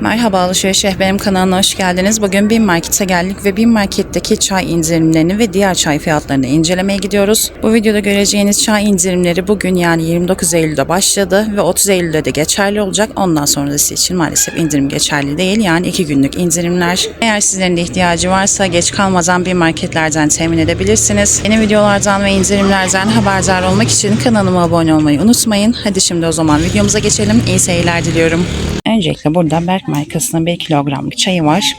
Merhaba Alışveriş Rehberim kanalına hoş geldiniz. Bugün Bin Market'e geldik ve Bin Market'teki çay indirimlerini ve diğer çay fiyatlarını incelemeye gidiyoruz. Bu videoda göreceğiniz çay indirimleri bugün yani 29 Eylül'de başladı ve 30 Eylül'de de geçerli olacak. Ondan sonrası için maalesef indirim geçerli değil yani 2 günlük indirimler. Eğer sizlerin de ihtiyacı varsa geç kalmadan Bin Marketlerden temin edebilirsiniz. Yeni videolardan ve indirimlerden haberdar olmak için kanalıma abone olmayı unutmayın. Hadi şimdi o zaman videomuza geçelim. İyi seyirler diliyorum. Öncelikle burada Berk markasının 1 kilogramlık çayı var.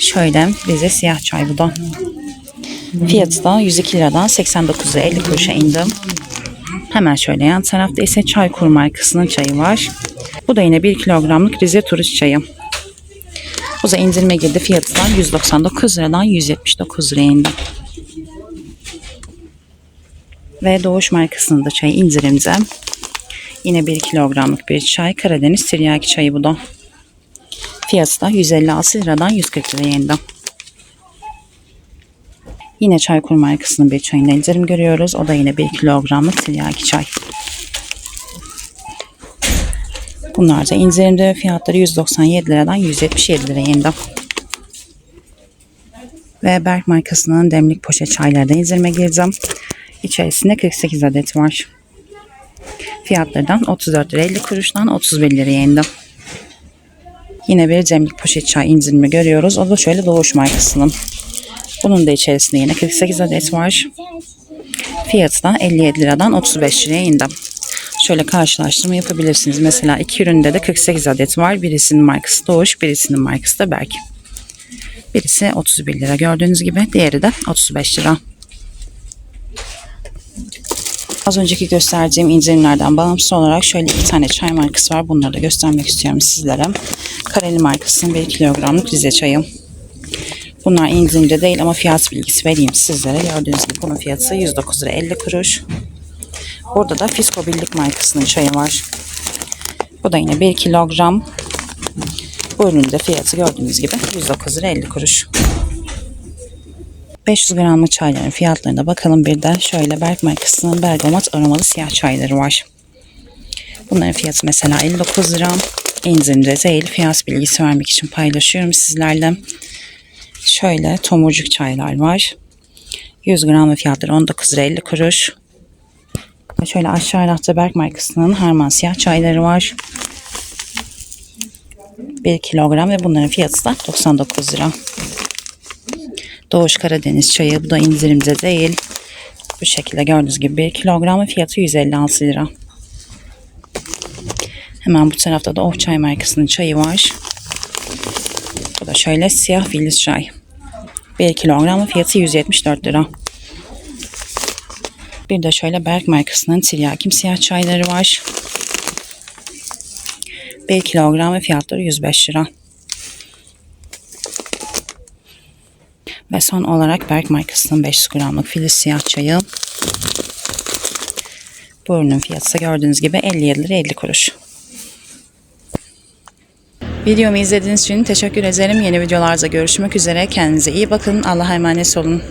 Şöyle bize siyah çay bu da. Fiyatı da 102 liradan 89 lira 50 kuruşa indi. Hemen şöyle yan tarafta ise Çaykur markasının çayı var. Bu da yine 1 kilogramlık Rize turist çayı. Bu da indirime girdi. Fiyatı da 199 liradan 179 liraya indi. Ve Doğuş markasının da çayı indirimde. Yine 1 kilogramlık bir çay. Karadeniz tiryaki çayı bu da. Fiyatı da 156 liradan 140 liraya indi. Yine Çaykur markasının bir çayında indirim görüyoruz. O da yine 1 kilogramlık tiryaki çay. Bunlar da indirimde fiyatları 197 liradan 177 liraya indi. Ve Berk markasının demlik poşet çayları da indirime girdim. İçerisinde 48 adet var. Fiyatlardan 34 lira 50 kuruştan 31 liraya indi. Yine bir cemlik poşet çay indirimi görüyoruz. O da şöyle Doğuş markasının. Bunun da içerisinde yine 48 adet var. Fiyatı da 57 liradan 35 liraya indi. Şöyle karşılaştırma yapabilirsiniz. Mesela iki üründe de 48 adet var. Birisinin markası Doğuş, birisinin markası da Berk. Birisi 31 lira gördüğünüz gibi. Diğeri de 35 lira. Az önceki gösterdiğim indirimlerden bağımsız olarak şöyle iki tane çay markası var. Bunları da göstermek istiyorum sizlere. Kareli markasının 1 kilogramlık Rize çayı. Bunlar indirimde değil ama fiyat bilgisi vereyim sizlere. Gördüğünüz gibi bunun fiyatı 109 lira 50 kuruş. Burada da Fisko Birlik markasının çayı var. Bu da yine 1 kilogram. Bu ürünün de fiyatı gördüğünüz gibi 109 lira 50 kuruş. 500 gramlık çayların fiyatlarına bakalım bir de şöyle Berk markasının bergamot aromalı siyah çayları var. Bunların fiyatı mesela 59 lira. İndirimde değil fiyat bilgisi vermek için paylaşıyorum sizlerle. Şöyle tomurcuk çaylar var. 100 gram fiyatları 19 lira 50 kuruş. Ve Şöyle aşağı tarafta Berk markasının harman siyah çayları var. 1 kilogram ve bunların fiyatı da 99 lira. Doğuş Karadeniz çayı. Bu da indirimde değil. Bu şekilde gördüğünüz gibi 1 kilogram fiyatı 156 lira. Hemen bu tarafta da Oh Çay markasının çayı var. Bu da şöyle siyah filiz çay. 1 kilogram fiyatı 174 lira. Bir de şöyle Berk markasının Tiryakim siyah çayları var. 1 kilogram fiyatları 105 lira. Ve son olarak Berk markasının 500 gramlık filiz siyah çayı. Bu ürünün fiyatı gördüğünüz gibi 57 lira 50 kuruş. Videomu izlediğiniz için teşekkür ederim. Yeni videolarda görüşmek üzere. Kendinize iyi bakın. Allah'a emanet olun.